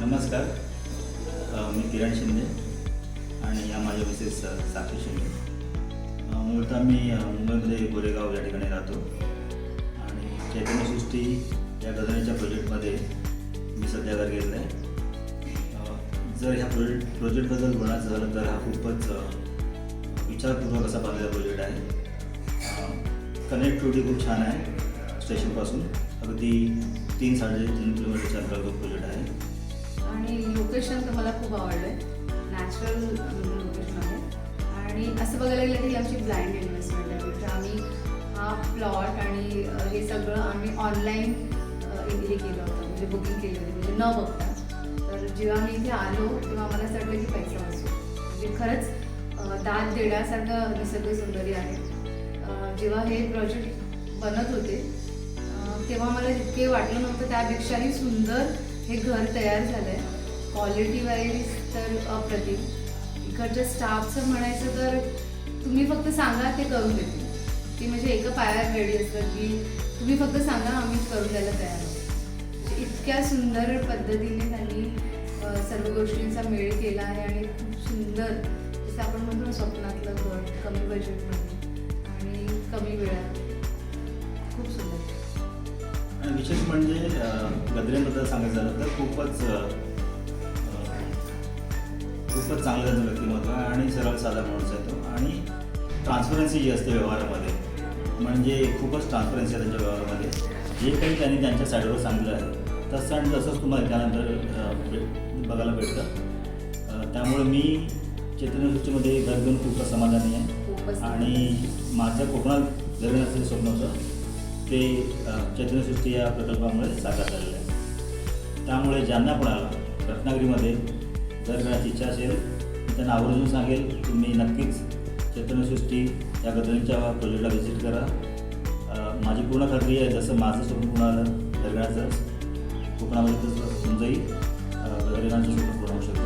नमस्कार. मी किरण शिंदे आणि या माझ्या मिसेस साक्षी शिंदे. मूळतः मी मुंबईमध्ये गोरेगाव या ठिकाणी राहतो. आणि चैतन्यसृष्टी या गजनीच्या प्रोजेक्टमध्ये मी सध्या घर घेतलं आहे. जर ह्या प्रोजेक्ट प्रोजेक्टबद्दल बोलायचं झालं तर हा खूपच विचारपूर्वक असा बांधलेला प्रोजेक्ट आहे. कनेक्टिव्हिटी खूप छान आहे स्टेशनपासून अगदी तीन साडेतीन किलोमीटरच्या अंतर्गत प्रोजेक्ट आहे. आणि लोकेशन तर मला खूप आवडलं आहे नॅचरल लोकेशन आहे. आणि असं बघायला गेलं तर ही आमची ब्लाइंड इन्व्हेस्टमेंट आहे. म्हणजे आम्ही हा प्लॉट आणि हे सगळं आम्ही ऑनलाईन हे केलं होतं. म्हणजे बुकिंग केली होती. म्हणजे न बघता. तर जेव्हा मी इथे आलो तेव्हा मला असं वाटलं की पैसा वाचतो. म्हणजे खरंच दाद देण्यासारखं निसर्ग सौंदर्य आहे. जेव्हा हे प्रोजेक्ट बनत होते तेव्हा मला जितके वाटलं नव्हतं. त्यापेक्षाही सुंदर हे घर तयार झालं आहे क्वालिटी वाईज तर अप्रतिम. इकडच्या स्टाफचं म्हणायचं तर तुम्ही फक्त सांगा ते करून देतील. ती म्हणजे एका पायावर रेडी असतात की तुम्ही फक्त सांगा आम्ही करून द्यायला तयार आहोत. म्हणजे इतक्या सुंदर पद्धतीने त्यांनी सर्व गोष्टींचा मेळ केला आहे आणि खूप सुंदर जसं आपण म्हणतो ना स्वप्नातलं घर कमी बजेटमध्ये आणि कमी वेळात. खूप सुंदर. विशेष म्हणजे गद्रेबद्दल सांगायचं झालं तर खूपच खूपच चांगलं त्यांचं व्यक्तिमत्व आहे आणि सरळ साधा माणूस आहे तो. आणि ट्रान्सपरन्सी जी असते व्यवहारामध्ये म्हणजे खूपच ट्रान्सपरन्सी आहे त्यांच्या व्यवहारामध्ये. जे काही त्यांनी त्यांच्या साईडवर सांगितलं आहे तसं आणि तसंच तुम्हाला त्यानंतर बघायला भेटतं. त्यामुळे मी चैतन्यसृष्टीमध्ये घर घेऊन खूपच समाधानी आहे. आणि माझं कोकणात घर घेण्याचं स्वप्न होतं. ते चैतन्यसृष्टी या प्रकल्पामुळे साकार झालेलं आहे. त्यामुळे ज्यांना कोणाला रत्नागिरीमध्ये जर करायची इच्छा असेल त्यांना आवर्जून सांगेल तुम्ही नक्कीच चैतन्यसृष्टी या गजनीच्या प्रोजेक्टला व्हिजिट करा. माझी पूर्ण खात्री आहे जसं माझं स्वप्न पूर्ण आलं कोकणामध्ये तसं तुमचंही अ, स्वप्न पूर्ण होऊ शकतं.